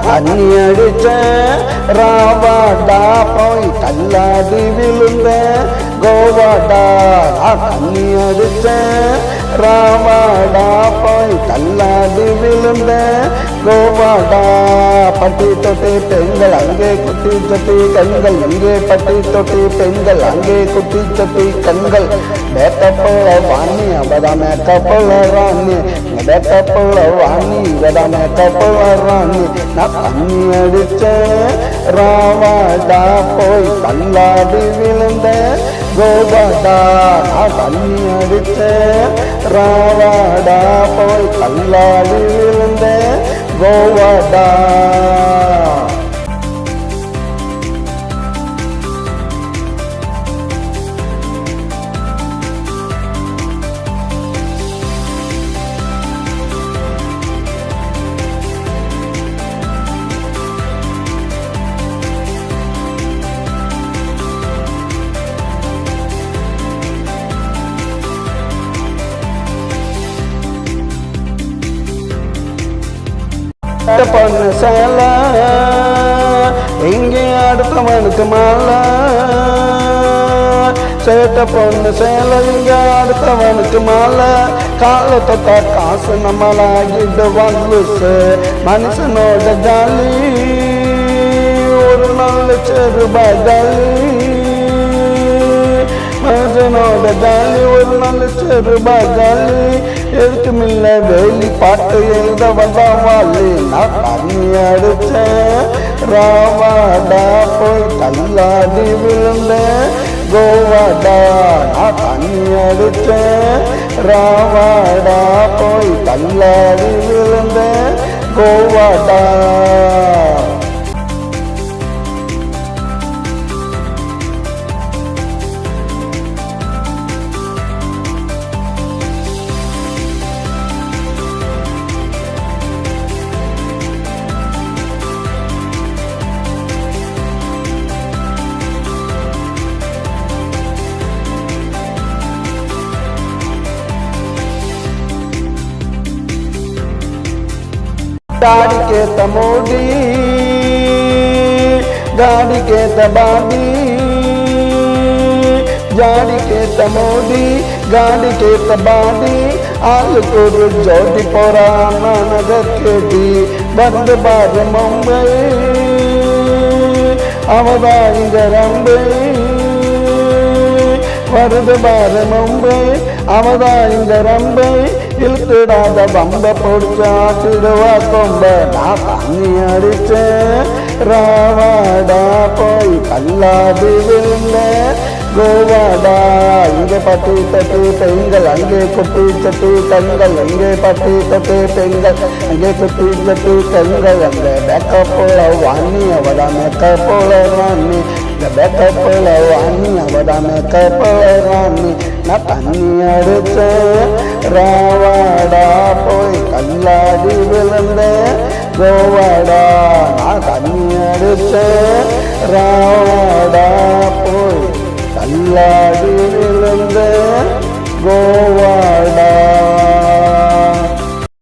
தண்ணி அடிச்ச ராவாடா போய் தள்ளாடி விழுந்தேன் கோவாடா நான் தண்ணி அடிச்ச ராமாடா போய் தள்ளாடி விழுந்த கோவாடா பட்டி தொட்டி பெண்கள் அங்கே குட்டி தொட்டி கண்கள் இங்கே பட்டி தொட்டி பெண்கள் அங்கே குட்டி தொட்டி கண்கள். மேக்கப்போல வாணி அவதா மேக்கப்போல ராணி மேக்கப்போல வாணி இவதா மேக்கப்போல ராணி நான் தண்ணி அடிச்ச ராவாடா போய் தள்ளாடி விழுந்தேன். கோவாடா நான் தண்ணி அடிச்ச ராவாடா போய் கல்லாடி விழுந்த கோவாடா அடுத்த பண்ண சேல. எங்கே அடுத்தவனுக்கு மாலை. சேட்ட பொண்ணு சேலை இங்க அடுத்தவனுக்கு மாலை. காலை தொட்டா காசு நம்மளாகிட்டு வந்து மனுஷனோட ஜாலி. ஒரு நல்ல செருபாய் ஜாலி. மனுஷனோட ஜாலி ஒரு நல்ல செருபாய் ஜாலி எதுக்குமில்ல வேலி பாட்டு எழுத வந்தாவாளி. நான் தண்ணி அடிச்சேன் ராவாடா போய் தள்ளாடி விழுந்தேன். கோவாடா நான் தண்ணி அடிச்சேன் ராவாடா போய் தள்ளாடி விழுந்தேன். கோவாடா. தாடிக்கேத்த மோடி காடிக்கேத்த பாபி ஜாடிக்கேத்த மோடி காடிக்கேத்த பாபி ஆளுக்கு ஒரு ஜோடி போறான் நகர் கேட்டி வந்து பாரு மும்பை அவதா இங்க ரம்பை வருது பாரு மும்பை அவதா இங்க ரம்பை இழுத்துடாத பம்ப பொடிச்சாட்டிடுவா கொம்ப. நான் தண்ணி அடிச்சேன். ராவாடா போய் கல்லாது விழுந்தேன் கோவாடா. இங்கே பட்டு தட்டு பெண்கள் அங்கே கொட்டு தட்டு கண்கள் அங்கே பட்டு தட்டு பெண்கள் அங்கே கொட்டு தட்டு கண்கள். அங்கே பேக்கப் போல வாங்கி அவதா மேக்கப் போல வாங்கி இந்த பேக்கப் போல வாங்கி அவதா மேக்கப் போல வாங்கி நான் தண்ணி அடிச்சேன் ராவாடா. போய் கல்லாடி விழுந்த கோவாடா. நான் தண்ணி அடிச்சேன் ராவாடா. அல்லாது நிலந்த